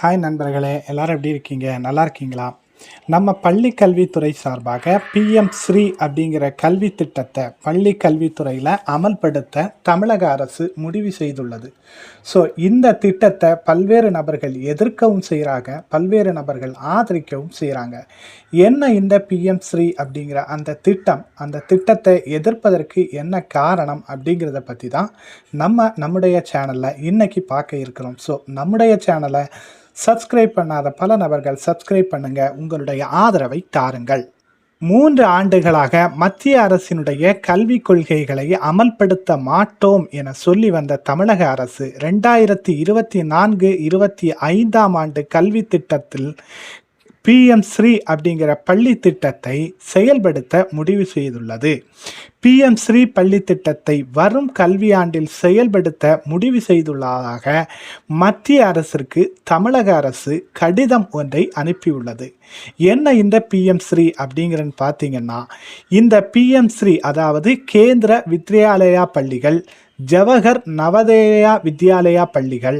Hi நண்பர்களே எல்லாரும் எப்படி இருக்கீங்க? நல்லா இருக்கீங்களா? நம்ம பள்ளி கல்வித்துறை சார்பாக பிஎம் ஸ்ரீ அப்படிங்கிற கல்வி திட்டத்தை பள்ளி கல்வித்துறையில் அமல்படுத்த தமிழக அரசு முடிவு செய்துள்ளது. ஸோ இந்த திட்டத்தை பல்வேறு நபர்கள் எதிர்க்கவும் செய்கிறாங்க பல்வேறு நபர்கள் ஆதரிக்கவும் செய்கிறாங்க என்ன இந்த பிஎம் ஸ்ரீ அப்படிங்கிற அந்த திட்டம் அந்த திட்டத்தை எதிர்ப்பதற்கு என்ன காரணம் அப்படிங்கிறத பற்றி தான் நம்ம நம்முடைய சேனலில் இன்றைக்கி பார்க்க இருக்கிறோம். ஸோ நம்முடைய சேனலை சப்ஸ்கிரைப் பண்ணாத பல நபர்கள் சப்ஸ்கிரைப் பண்ணுங்க. உங்களுடைய ஆதரவை தாருங்கள். மூன்று ஆண்டுகளாக மத்திய அரசினுடைய கல்விக் கொள்கைகளை அமல்படுத்த மாட்டோம் என சொல்லி வந்த தமிழக அரசு ரெண்டாயிரத்தி இருபத்தி நான்கு இருபத்தி ஐந்தாம் ஆண்டு கல்வி திட்டத்தில் பிஎம் ஸ்ரீ அப்படிங்கிற பள்ளி திட்டத்தை செயல்படுத்த முடிவு செய்துள்ளது. பிஎம் ஸ்ரீ பள்ளி திட்டத்தை வரும் கல்வியாண்டில் செயல்படுத்த முடிவு செய்துள்ளதாக மத்திய அரசிற்கு தமிழக அரசு கடிதம் ஒன்றை அனுப்பியுள்ளது. என்ன இந்த பிஎம் ஸ்ரீ அப்படிங்கிறன்னு பார்த்தீங்கன்னா இந்த பிஎம் ஸ்ரீ அதாவது கேந்திர வித்யாலயா பள்ளிகள் ஜவஹர் நவதேயா வித்யாலயா பள்ளிகள்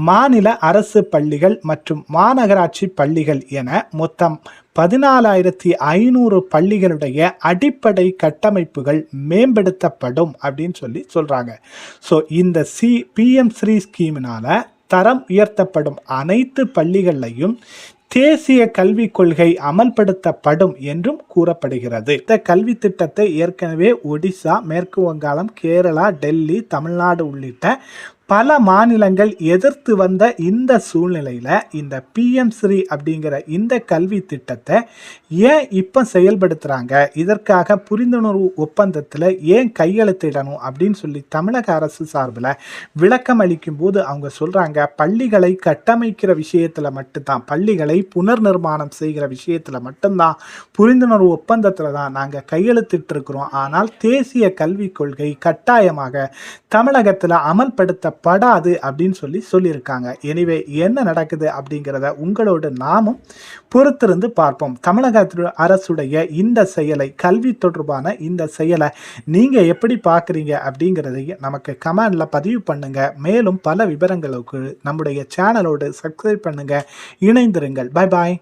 மாநில அரசு பள்ளிகள் மற்றும் மாநகராட்சி பள்ளிகள் என மொத்தம் பதினாலாயிரத்தி ஐநூறு பள்ளிகளுடைய அடிப்படை கட்டமைப்புகள் மேம்படுத்தப்படும் அப்படின்னு சொல்லி சொல்கிறாங்க ஸோ இந்த சி பிஎம் ஸ்ரீ ஸ்கீமினால் தரம் உயர்த்தப்படும் அனைத்து பள்ளிகள்லையும் தேசிய கல்விக் கொள்கை அமல்படுத்தப்படும் என்றும் கூறப்படுகிறது. இந்த கல்வி திட்டத்தை ஏற்கனவே ஒடிசா மேற்கு வங்காளம் கேரளா டெல்லி தமிழ்நாடு உள்ளிட்ட பல மாநிலங்கள் எதிர்த்து வந்த இந்த சூழ்நிலையில் இந்த பிஎம் ஸ்ரீ அப்படிங்கிற இந்த கல்வி திட்டத்தை ஏன் இப்போ செயல்படுத்துகிறாங்க இதற்காக புரிந்துணர்வு ஒப்பந்தத்தில் ஏன் கையெழுத்திடணும் அப்படின்னு சொல்லி தமிழக அரசு சார்பில் விளக்கம் அளிக்கும் போது அவங்க சொல்கிறாங்க பள்ளிகளை கட்டமைக்கிற விஷயத்தில் மட்டும்தான் பள்ளிகளை புனர் நிர்மாணம் செய்கிற விஷயத்தில் மட்டும்தான் புரிந்துணர்வு ஒப்பந்தத்தில் தான் நாங்கள் கையெழுத்திட்டிருக்கிறோம். ஆனால் தேசிய கல்விக் கொள்கை கட்டாயமாக தமிழகத்தில் அமல்படுத்த படாது அப்படின்னு சொல்லி சொல்லியிருக்காங்க. எனிவே என்ன நடக்குது அப்படிங்கிறத உங்களோட நாமும் பொறுத்திருந்து பார்ப்போம். தமிழக அரசுடைய இந்த செயலை கல்வி தொடர்பான இந்த செயலை நீங்கள் எப்படி பார்க்குறீங்க அப்படிங்கிறதையும் நமக்கு கமெண்டில் பதிவு பண்ணுங்க. மேலும் பல விவரங்களுக்கு நம்முடைய சேனலோடு சப்ஸ்கிரைப் பண்ணுங்க. இணைந்திருங்கள். Bye bye